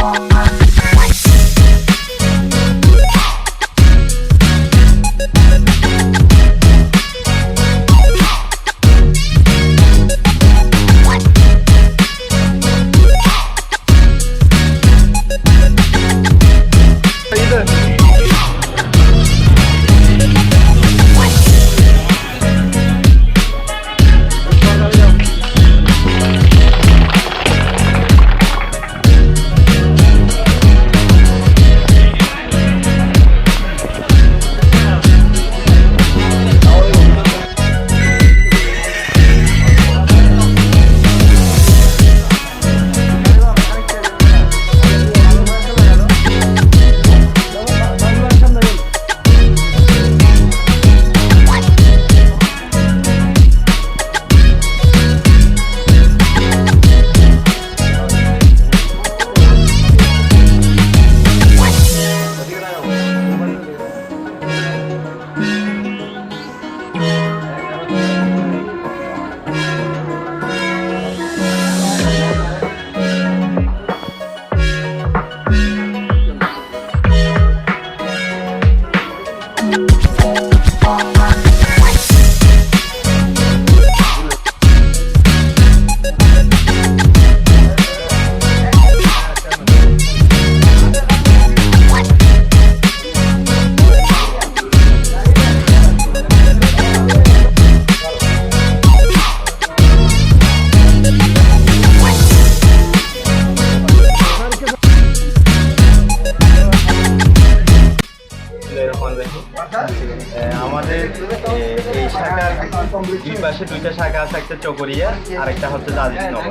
Bye. আমাদের এই শাখার দুই পাশে দুইটা শাখা আছে, একটা চকরিয়া, আরেকটা হচ্ছে দাজিনগর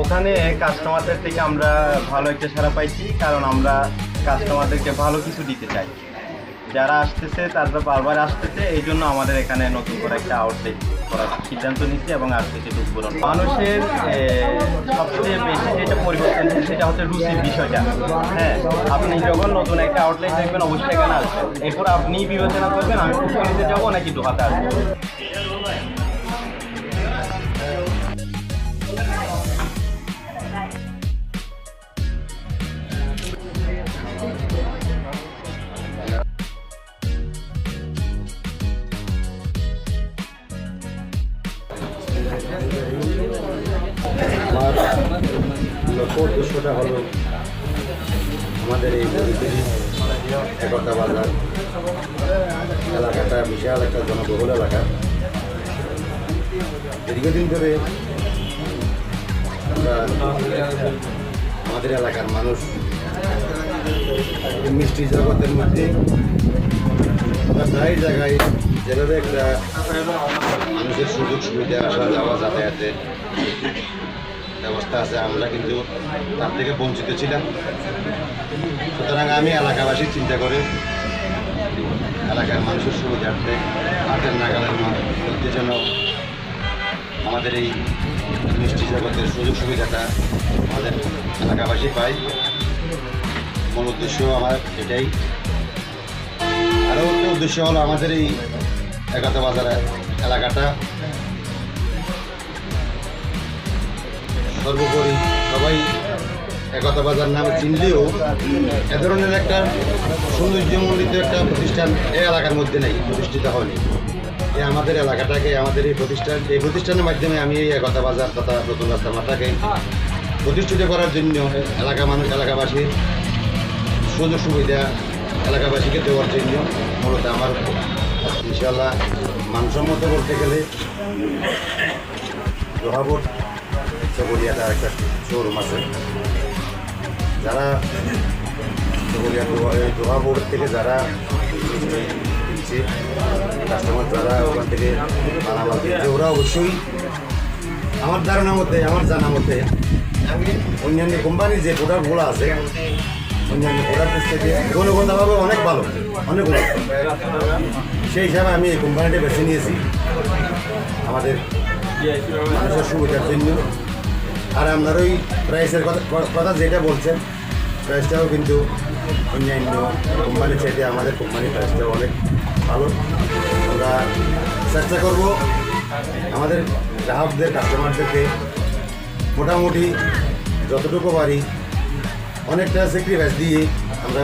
ওখানে কাস্টমারদের থেকে আমরা ভালো একটা সারা পাইছি, কারণ আমরা কাস্টমারদেরকে ভালো কিছু দিতে চাই। যারা আসতেছে, তারা বারবার আসতেছে এই জন্য আমাদের এখানে নতুন করে একটা আউটলেট করার সিদ্ধান্ত নিচ্ছে এবং আর কিছু উদ্বোধন মানুষের সবচেয়ে বেশি যেটা পরিবর্তন সেটা হচ্ছে রুচির বিষয়টা। হ্যাঁ আপনি যখন নতুন একটা আউটলেট দেখবেন, অবশ্যই এখানে আসবেন। এরপর আপনি বিবেচনা করবেন, আমি পুষ্করিতে যাব নাকি দোকাতে আসব। আমার লক্ষ্য উদ্দেশ্যটা হলো আমাদের এই পরিবেশ বাজার এলাকাটা বিশাল একটা জনবহুল এলাকা দীর্ঘদিন ধরে আমরা আমাদের এলাকার মানুষ মিষ্টি জগতের মধ্যে প্রায় জায়গায় মানুষের সুযোগ সুবিধা যাওয়া যাতায়াতের ব্যবস্থা আছে, আমরা কিন্তু তার থেকে বঞ্চিত ছিলাম। সুতরাং আমি এলাকাবাসী চিন্তা করে এলাকার মানুষের সুবিধার্থে হাতের নাগালের মধ্যে আমাদের এই মিষ্টি জগতের সুযোগ সুবিধাটা আমাদের এলাকাবাসী পাই মূল উদ্দেশ্য আমার এটাই। আরও একটা উদ্দেশ্য হলো আমাদের এই একাতা বাজার এলাকাটা। সর্বোপরি সবাই একতা বাজার নামে চিনলেও এ ধরনের একটা সৌন্দর্যমণ্ডিত একটা প্রতিষ্ঠান এই এলাকার মধ্যে নেই, প্রতিষ্ঠিত হয়নি। এই আমাদের এলাকাটাকে, আমাদের এই প্রতিষ্ঠান এই প্রতিষ্ঠানের মাধ্যমে আমি এই একতা বাজার তথা নতুন রাস্তা মাথাকে প্রতিষ্ঠিত করার জন্য এলাকা মানুষ, এলাকাবাসী সুযোগ সুবিধা এলাকাবাসীকে দেওয়ার জন্য মূলত আমার ইনশাল্লাহ মানসম্মত বলতে গেলে লোহাবোর্ড চকরিয়াটা একটা শোরুম আছে। যারা চকরিয়া দোহা বোর্ড থেকে যারা কিনছে কাস্টমার যারা ওখান থেকে মালামাল ওরা অবশ্যই আমার ধারণা মতে, আমার জানা মতে, অন্যান্য কোম্পানির যে প্রোডাক্টগুলো আছে অন্যান্য প্রোডাক্টের থেকে গুণগতভাবে অনেক ভালো অনেক ভালো সেই হিসাবে আমি এই কোম্পানিটা বেছে নিয়েছি আমাদের মানুষের সুবিধার জন্য আর আপনার ওই প্রাইসের কথা কথা যেটা বলছেন প্রাইসটাও কিন্তু অন্যান্য কোম্পানির চাইতে আমাদের কোম্পানির প্রাইসটাও অনেক ভালো আমরা চেষ্টা করব আমাদের গ্রাহকদের কাস্টমারদেরকে মোটামুটি যতটুকু পারি অনেকটা স্যাক্রিফাইস দিয়ে আমরা